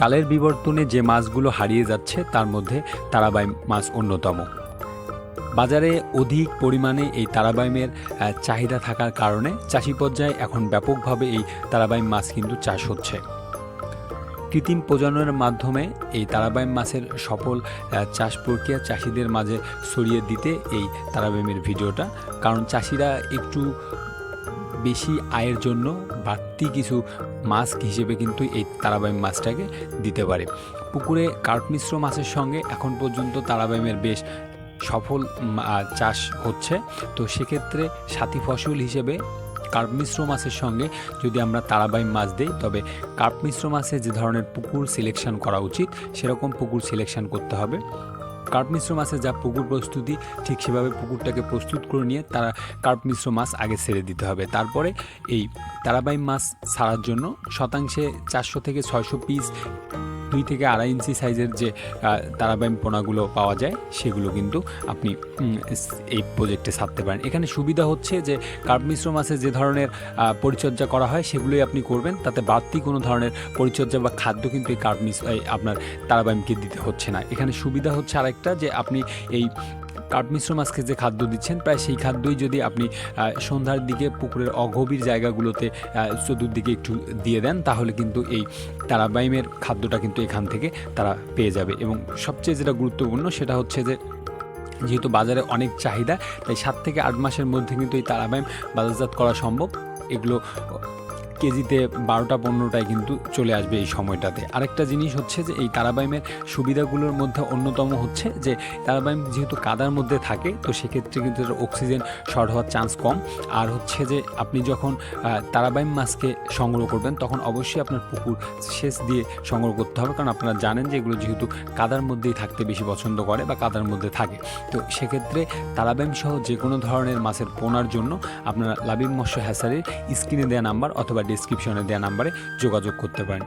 কালের বিবর্তনে যে মাছগুলো হারিয়ে যাচ্ছে, তার মধ্যে তারাবাই মাছ অন্যতম। বাজারে অধিক পরিমাণে এই তারাবাইমের চাহিদা থাকার কারণে চাষি পর্যায়ে এখন ব্যাপকভাবে এই তারাবাইম মাছ কিন্তু চাষ হচ্ছে। কৃত্রিম প্রজননের মাধ্যমে এই তারাবাইম মাছের সফল চাষ প্রক্রিয়া চাষিদের মাঝে ছড়িয়ে দিতে এই তারাবাইমের ভিডিওটা। কারণ চাষিরা একটু বেশি আয়ের জন্য বাড়তি কিছু মাছ হিসেবে কিন্তু এই তারাবাইম মাছটাকে দিতে পারে। পুকুরে কার্প মিশ্র মাছের সঙ্গে এখন পর্যন্ত তারাবাইমের বেশ সফল চাষ হচ্ছে। তো সেক্ষেত্রে সাথী ফসল হিসেবে কার্প মিশ্র মাছের সঙ্গে যদি আমরা তারাবাইম মাছ দিই, তবে কার্প মিশ্র মাছে যে ধরনের পুকুর সিলেকশন করা উচিত, সেরকম পুকুর সিলেকশন করতে হবে। কার্প মিশ্র মাছের যা পুকুর প্রস্তুতি, ঠিক সেভাবে পুকুরটাকে প্রস্তুত করে নিয়ে তারা কার্প মিশ্র মাছ আগে ছেড়ে দিতে হবে। তারপরে এই তারাবাই মাছ ছাড়ার জন্য শতাংশে চারশো থেকে ছয়শো পিস দুই থেকে আড়াই ইঞ্চি সাইজের যে তারা তারাবাইম পোনাগুলো পাওয়া যায়, সেগুলো কিন্তু আপনি এই প্রজেক্টে ছাড়তে পারেন। এখানে সুবিধা হচ্ছে যে কার্প মিশ্র মাছের যে ধরনের পরিচর্যা করা হয়, সেগুলোই আপনি করবেন। তাতে বাড়তি কোনো ধরনের পরিচর্যা বা খাদ্য কিন্তু এই কার্প মিশ্র আপনার তারাবাইমকে দিতে হচ্ছে না। এখানে সুবিধা হচ্ছে আরেকটা যে, আপনি এই কাঠ মিশ্র মাছকে যে খাদ্য দিচ্ছেন, প্রায় সেই খাদ্যই যদি আপনি সন্ধ্যার দিকে পুকুরের অগভীর জায়গাগুলোতে চতুর্দিকে একটু দিয়ে দেন, তাহলে কিন্তু এই তারাবাইমের খাদ্যটা কিন্তু এখান থেকে তারা পেয়ে যাবে। এবং সবচেয়ে যেটা গুরুত্বপূর্ণ সেটা হচ্ছে যে, যেহেতু বাজারে অনেক চাহিদা, তাই সাত থেকে আট মাসের মধ্যে কিন্তু এই তারাবাইম বাজারজাত করা সম্ভব। এগুলো কেজিতে বারোটা পনেরোটায় কিন্তু চলে আসবে এই সময়টাতে। আরেকটা জিনিস হচ্ছে যে এই তারাবাইমের সুবিধাগুলোর মধ্যে অন্যতম হচ্ছে যে তারাবাইম যেহেতু কাদার মধ্যে থাকে, তো সেক্ষেত্রে কিন্তু অক্সিজেন শর্ট হওয়ার চান্স কম। আর হচ্ছে যে আপনি যখন তারাবাইম মাছকে সংগ্রহ করবেন, তখন অবশ্যই আপনার পুকুর সেচ দিয়ে সংগ্রহ করতে হবে, কারণ আপনারা জানেন যে এগুলো যেহেতু কাদার মধ্যেই থাকতে বেশি পছন্দ করে বা কাদার মধ্যে থাকে। তো সেক্ষেত্রে তারাবাইম সহ যে কোনো ধরনের মাছের পোনার জন্য আপনারা লাবিব মৎস্য হ্যাসারির স্ক্রিনে দেওয়া নাম্বার অথবা ডিসক্রিপশনে দেওয়া নাম্বারে যোগাযোগ করতে পারেন।